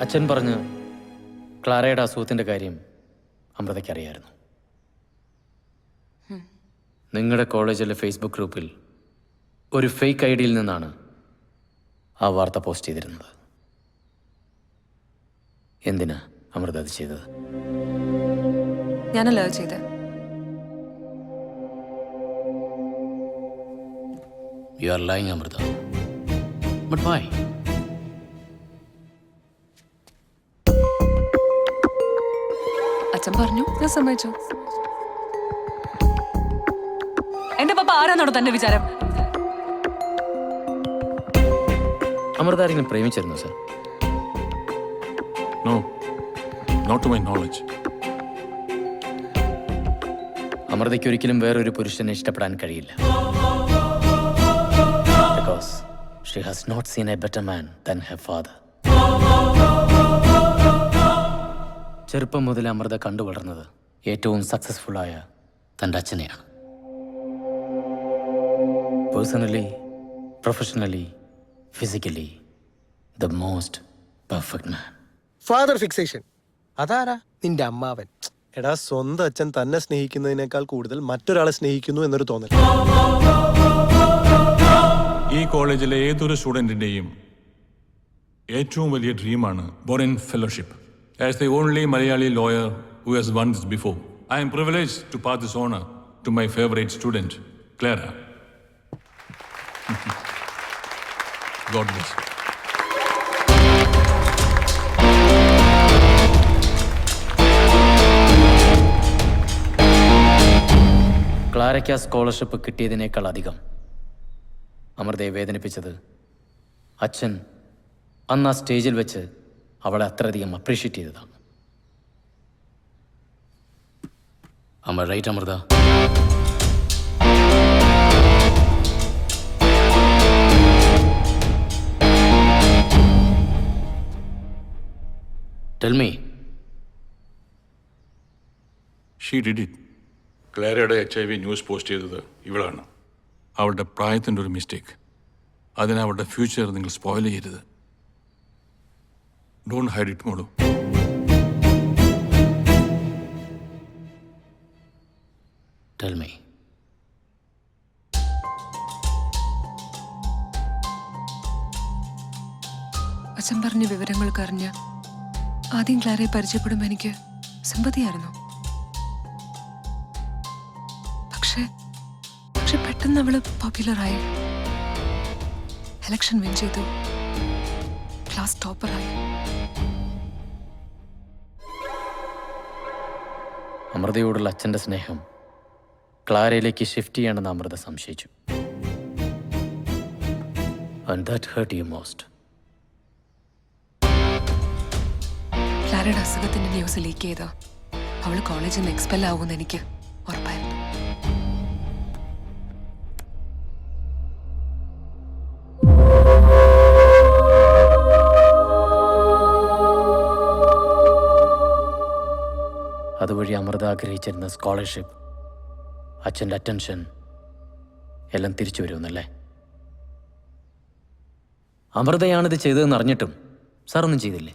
അച്ഛൻ പറഞ്ഞ് ക്ലാരയുടെ അസുഖത്തിന്റെ കാര്യം അമൃതയ്ക്ക് അറിയായിരുന്നു. നിങ്ങളുടെ കോളേജിലെ ഫേസ്ബുക്ക് ഗ്രൂപ്പിൽ ഒരു ഫേക്ക് ഐ ഡിയിൽ നിന്നാണ് ആ വാർത്ത പോസ്റ്റ് ചെയ്തിരുന്നത്. എന്തിനാ അമൃത അത് ചെയ്തത്? ഞാനല്ല അത് ചെയ്തത് you are lying Amrita. But why അച്ഛൻ പറഞ്ഞു ഞാൻ സമ്മതിച്ചു. എന്റെ പപ്പ ആരാന്നോട് തന്റെ വിചാരം? അമൃത ആരെങ്കിലും പ്രേമിച്ചിരുന്നു sir? No, not to my knowledge. അമൃതയ്ക്ക് ഒരിക്കലും വേറൊരു പുരുഷനെ ഇഷ്ടപ്പെടാൻ കഴിയില്ല. She has not seen a better man than her father. ചെറുപ്പം മുതൽ അമൃത കണ്ടു വളർന്നത് ഏറ്റവും സക്സസ്ഫുൾ ആയ തന്റെ അച്ഛനെയാണ്. Personally professionally physically the most perfect man father fixation അതാരാ? നിന്റെ അമ്മാവൻ. എടാ സ്വന്തം അച്ഛൻ തന്നെ സ്നേഹിക്കുന്നതിനേക്കാൾ കൂടുതൽ മറ്റൊരാളെ സ്നേഹിക്കുന്നു എന്നൊരു തോന്നൽ. ഈ കോളേജിലെ ഏതൊരു സ്റ്റുഡന്റിന്റെയും ഏറ്റവും വലിയ ഡ്രീമാണ് Boren fellowship as the only Malayali lawyer who has won this before I'm privilege to pass this honour to my favourite student Clara God bless ക്ലാരയ്ക്ക് ആ സ്കോളർഷിപ്പ് കിട്ടിയതിനേക്കാൾ അധികം. അമൃതയെ വേദനിപ്പിച്ചത്. അച്ഛൻ അന്ന് ആ സ്റ്റേജിൽ വെച്ച് അവളെ അത്രയധികം അപ്രീഷിയേറ്റ് ചെയ്തതാണ്. അമ്മ right Amrita? Tell she did it ക്ലാരയുടെ H I V news post ചെയ്തത് ഇവളാണ്. അവളുടെ പ്രായത്തിന്റെ ഒരു മിസ്റ്റേക്ക്. അതിന് അവളുടെ ഫ്യൂച്ചർ നിങ്ങൾ സ്പോയിൽ ചെയ്യരുത്. ഡോണ്ട് ഹൈഡ് ഇറ്റ് മോളു. ടെൽ മീ അച്ഛൻ പറഞ്ഞ വിവരങ്ങൾക്ക് അറിഞ്ഞ് ആദ്യം ക്ലാരയെ പരിചയപ്പെടുമ്പോൾ എനിക്ക് സിമ്പതിയായിരുന്നു പക്ഷെ പെട്ടെന്ന് അവൾ പോപ്പുലറായി എലക്ഷൻ വിൻ ചെയ്തു. ക്ലാസ് ടോപ്പറായി അമൃതയോടുള്ള അച്ഛന്റെ സ്നേഹം ക്ലാരയിലേക്ക് ഷിഫ്റ്റ് ചെയ്യണമെന്ന് അമൃത സംശയിച്ചു. And that hurt you most ക്ലാരയുടെ അസുഖത്തിന്റെ ന്യൂസ് ലീക്ക് ചെയ്തോ? അവൾ കോളേജിൽ നിന്ന് എക്സ്പെൽ ആവുമെന്ന് എനിക്ക് അമൃത ആഗ്രഹിച്ചിരുന്ന സ്കോളർഷിപ്പ് അച്ഛന്റെ അറ്റൻഷൻ എല്ലാം തിരിച്ചു വരുമെന്നല്ലേ? അമൃതയാണിത് ചെയ്തതെന്ന് അറിഞ്ഞിട്ടും സാർ ഒന്നും ചെയ്തില്ലേ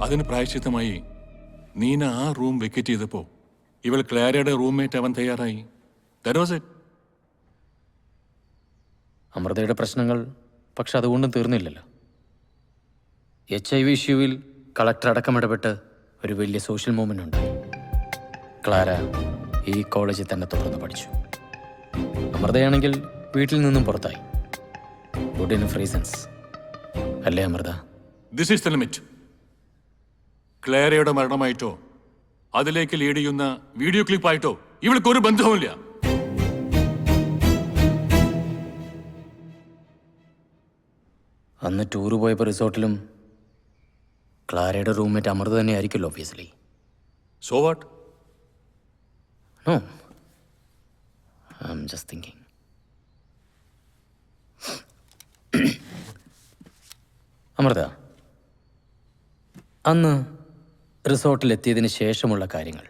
അതിന് പ്രായശ്ചിത്തമായി നീന ആ റൂം വെക്കറ്റ് ചെയ്തപ്പോ ഇവൾ ക്ലാരയുടെ റൂംമേറ്റ് അവൻ തയ്യാറായി. ദാറ്റ് വാസ് ഇറ്റ് അമൃതയുടെ പ്രശ്നങ്ങൾ പക്ഷെ അതുകൊണ്ടും തീർന്നില്ലല്ലോ. എച്ച് ഐ വി ഇഷ്യൂവിൽ കളക്ടർ അടക്കം ഇടപെട്ട് ഒരു വലിയ സോഷ്യൽ മൂവ്മെന്റ് ഉണ്ടായി ക്ലാര ഈ കോളേജിൽ തന്നെ തുടർന്ന് പഠിച്ചു. അമൃതയാണെങ്കിൽ വീട്ടിൽ നിന്നും പുറത്തായി. ഗുഡ് ഇൻ അല്ലേ Amrita? This is the limit ക്ലേരയുടെ മരണമായിട്ടോ അതിലേക്ക് ലീഡ് ചെയ്യുന്ന വീഡിയോ ക്ലിപ്പായിട്ടോ ഇവൾക്ക് ഒരു ബന്ധവുമില്ല. അന്ന് ടൂർ പോയപ്പോൾ റിസോർട്ടിലും ക്ലാരയുടെ റൂംമേറ്റ് അമൃത തന്നെ ആയിരിക്കുമല്ലോ obviously so what no I'm just thinking Amrita അന്ന് റിസോർട്ടിലെത്തിയതിന് ശേഷമുള്ള കാര്യങ്ങൾ.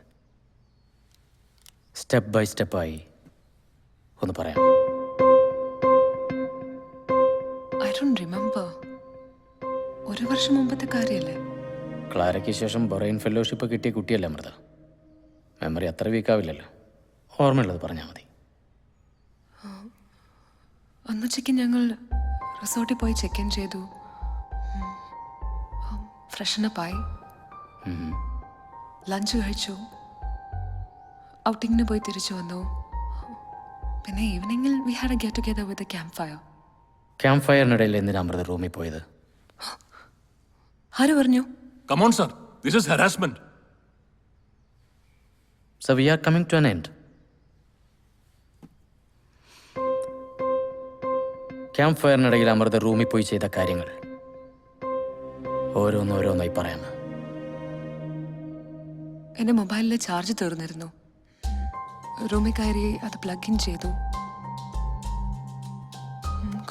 സ്റ്റെപ്പ് ബൈ സ്റ്റെപ്പായി ഒന്ന് പറയാം ഐ ഡോണ്ട് റിമെമ്പർ ഒരു വർഷം മുമ്പത്തെ കാര്യല്ലേ? ക്ലാരയ്ക്ക് ശേഷം ബൊറൈൻ ഫെലോഷിപ്പ് കിട്ടിയ കുട്ടിയല്ലേ അമൃത? മെമ്മറി അത്ര വീക്കാവില്ലല്ലോ ഓർമ്മയുള്ളത് പറഞ്ഞാൽ മതി. അന്നുച്ചയ്ക്ക് ഞങ്ങൾ റിസോർട്ടിൽ പോയി ചെക്ക് ഇൻ ചെയ്തു. ഫ്രഷനപ്പായി ലഞ്ച് കഴിച്ചു. ഔട്ടിങ്ങിന് പോയി തിരിച്ചു വന്നു. പിന്നെ ഈവനിങ്ങിൽ we had a get together with a camp fire camp ഫയറിനിടയിൽ എന്തിനാ അമൃത റൂമിൽ പോയത്? ആര് പറഞ്ഞു? Come on sir this is harassment harassment. So we are coming to end camp ഫയറിനിടയിൽ Amrita റൂമിൽ പോയി ചെയ്ത കാര്യങ്ങൾ. ഓരോന്നോരോന്നായി പറയാമോ എന്റെ മൊബൈലിലെ ചാർജ് തീർന്നിരുന്നു. റൂമിൽ കയറി അത് പ്ലഗ് ഇൻ ചെയ്തു.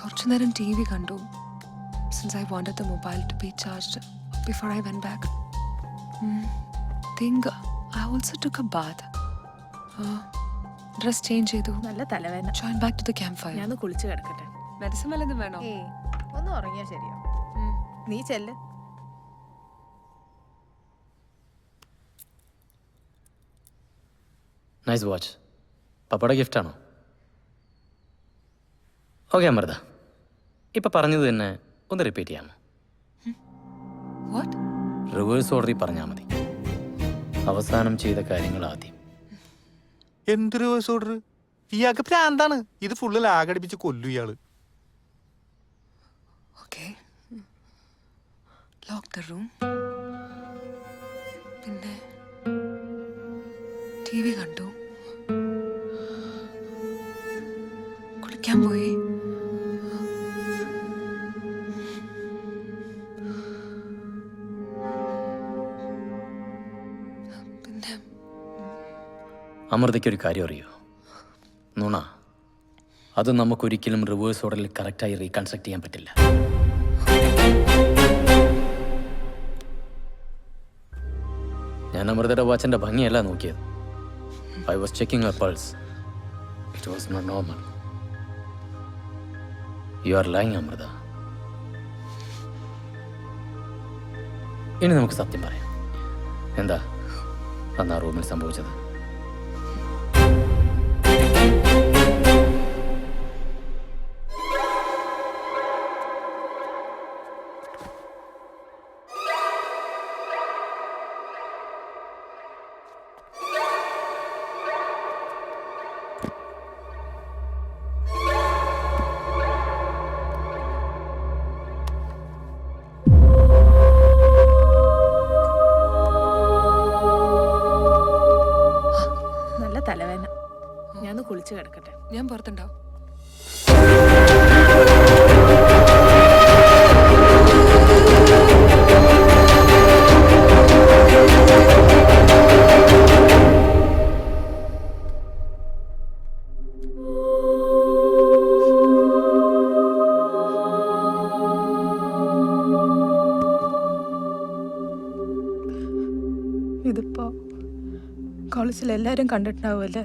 കുറച്ചു നേരം ടി വി കണ്ടു. Since I wanted the mobile to be charged before I went back think I also took a bath dress change ചെയ്തു. നല്ല തലവേദന. Join back to the camp fire ഞാൻ കുളിച്ചു കിടക്കട്ടെ. മെഡിസിൻ വല്ലതും വേണോ? ഏ ഒന്ന് ഉറങ്ങിയാ ശരിയോ നീ ചെല്ല്. നൈസ് വാച്ച് പപ്പയുടെ ഗിഫ്റ്റാണോ ഓക്കെ അമൃത. ഇപ്പം പറഞ്ഞത് തന്നെ ഒന്ന് റിപ്പീറ്റ് ചെയ്യാമോ? വാട്ട് റിവേഴ്സ് ഓർഡറിൽ പറഞ്ഞാൽ മതി. അവസാനം ചെയ്ത കാര്യങ്ങൾ ആദ്യം. എന്ത് റിവേഴ്സ് ഓർഡർ ഇയാൾക്ക് പ്രാന്താണ്. ഇത് ഫുള്ള് ലാഗടിപ്പിച്ച് കൊല്ലു ഇയാൾ. ഓക്കെ ലോക്ക് ദ റൂം പിന്നെ ടി വി കണ്ടു. കുളിക്കാൻ പോയി. അമൃതയ്ക്ക് ഒരു കാര്യം അറിയോ? നുണ അത് നമുക്കൊരിക്കലും റിവേഴ്സ് ഓർഡറിൽ കറക്റ്റായി റീകൺസ്ട്രക്ട് ചെയ്യാൻ പറ്റില്ല. ഞാൻ അമൃതയുടെ വാച്ചിന്റെ ഭംഗിയല്ല നോക്കിയത്. I was checking pulse it was not normal you are lying Amrita. ഇനി നമുക്ക് സത്യം പറയാം. എന്താ? അന്ന് ആ റൂമിൽ സംഭവിച്ചത്? കിടക്കട്ടെ ഞാൻ പുറത്തുണ്ടാവും. ഇതിപ്പോ കോളേജിൽ എല്ലാരും കണ്ടിട്ടുണ്ടാവുമല്ലേ?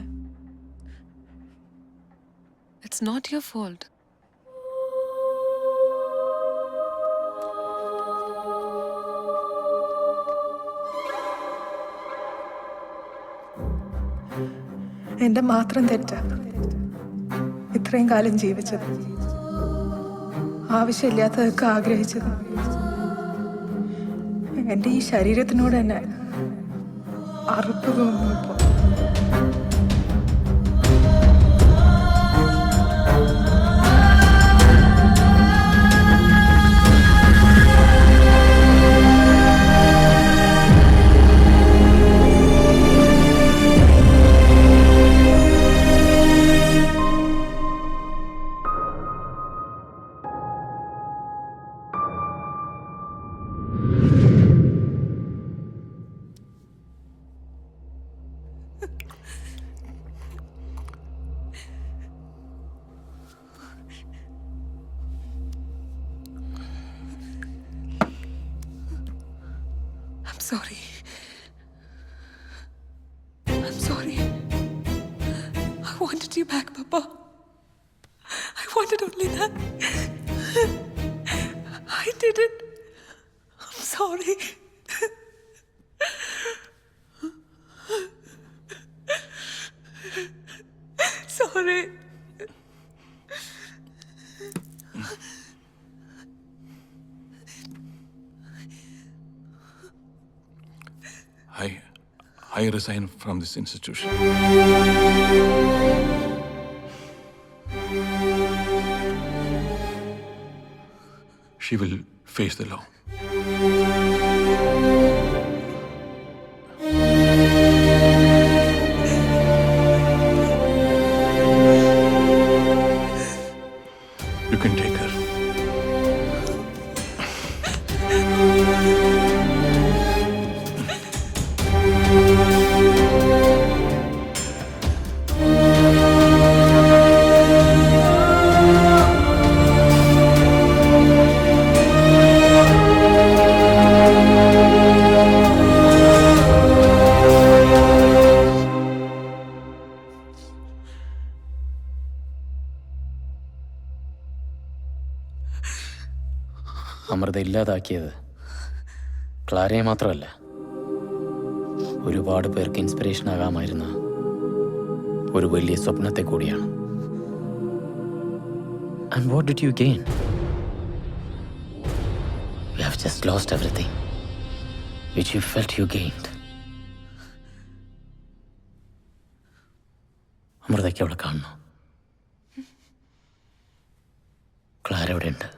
ഇറ്റ്സ് നോട്ട് യുവർ ഫോൾട്ട് എന്റെ മാത്രം തെറ്റ. ഇത്രയും കാലം ജീവിച്ചത്. ആവശ്യമില്ലാത്തതൊക്കെ ആഗ്രഹിച്ചത്. എന്റെ ഈ ശരീരത്തിനോട് തന്നെ അറുപ്പ് തോന്നുന്നു ഇപ്പൊ sorry. I'm sorry. I wanted you back, Papa. I wanted only that. I did it. I'm sorry. sorry. I resign from this institution. She will face the law. ഇല്ലാതാക്കിയത്. ക്ലാരയെ മാത്രമല്ല ഒരുപാട് പേർക്ക് ഇൻസ്പിറേഷൻ ആകാമായിരുന്ന ഒരു വലിയ സ്വപ്നത്തെ കൂടിയാണ്. And what did you gain you have just lost everything which you felt you gained അമൃതയ്ക്ക് അവളെ കാണണം. Clara ഉണ്ട്